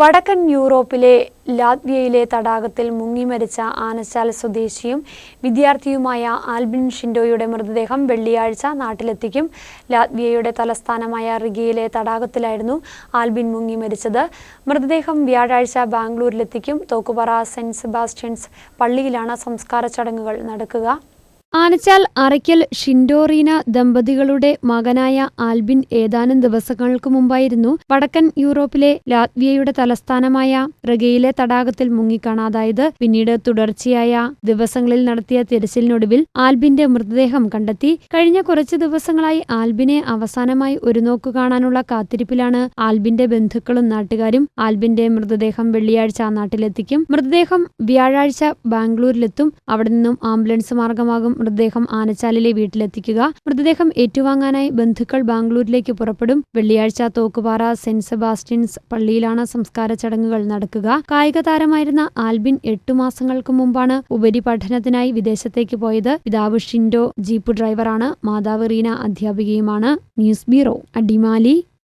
വടക്കൻ യൂറോപ്പിലെ ലാത്വിയയിലെ തടാകത്തിൽ മുങ്ങിമരിച്ച ആനശാല സ്വദേശിയും വിദ്യാർത്ഥിയുമായ ആൽബിൻ ഷിൻഡോയുടെ മൃതദേഹം വെള്ളിയാഴ്ച നാട്ടിലെത്തിക്കും. ലാത്വിയയുടെ തലസ്ഥാനമായ റിഗയിലെ തടാകത്തിലായിരുന്നു ആൽബിൻ മുങ്ങിമരിച്ചത് മൃതദേഹം വ്യാഴാഴ്ച ബാംഗ്ലൂരിലെത്തിക്കും. തോക്കുപറ സെന്റ് സെബാസ്റ്റ്യൻസ് പള്ളിയിലാണ് സംസ്കാര ചടങ്ങുകൾ നടക്കുക. ആനച്ചാൽ അറയ്ക്കൽ ഷിൻഡോറീന ദമ്പതികളുടെ മകനായ ആൽബിൻ ഏതാനും ദിവസങ്ങൾക്ക് മുമ്പായിരുന്നു വടക്കൻ യൂറോപ്പിലെ ലാത്വിയയുടെ തലസ്ഥാനമായ റഗയിലെ തടാകത്തിൽ മുങ്ങിക്കാണാതായത്. പിന്നീട് തുടർച്ചയായ ദിവസങ്ങളിൽ നടത്തിയ തിരച്ചിലിനൊടുവിൽ ആൽബിന്റെ മൃതദേഹം കണ്ടെത്തി. കഴിഞ്ഞ കുറച്ച് ദിവസങ്ങളായി ആൽബിനെ അവസാനമായി ഒരു നോക്ക് കാണാനുള്ള കാത്തിരിപ്പിലാണ് ആൽബിന്റെ ബന്ധുക്കളും നാട്ടുകാരും ആൽബിന്റെ മൃതദേഹം വെള്ളിയാഴ്ച നാട്ടിലെത്തിക്കും. മൃതദേഹം വ്യാഴാഴ്ച ബാംഗ്ലൂരിലെത്തും. അവിടെ നിന്നും ആംബുലൻസ് മാർഗമാകും മൃതദേഹം ആനച്ചാലിലെ വീട്ടിലെത്തിക്കുക. മൃതദേഹം ഏറ്റുവാങ്ങാനായി ബന്ധുക്കൾ ബാംഗ്ലൂരിലേക്ക് പുറപ്പെടും. വെള്ളിയാഴ്ച തോക്കുപാറ സെന്റ് സെബാസ്റ്റ്യൻസ് പള്ളിയിലാണ് സംസ്കാര ചടങ്ങുകൾ നടക്കുക. കായിക താരമായിരുന്ന ആൽബിൻ എട്ടു മാസങ്ങൾക്ക് മുമ്പാണ് ഉപരിപഠനത്തിനായി വിദേശത്തേക്ക് പോയത്. പിതാവ് ഷിൻഡോ ജീപ്പ് ഡ്രൈവറാണ്. മാതാവ് റീന അധ്യാപികയുമാണ്. News bureau Adimali.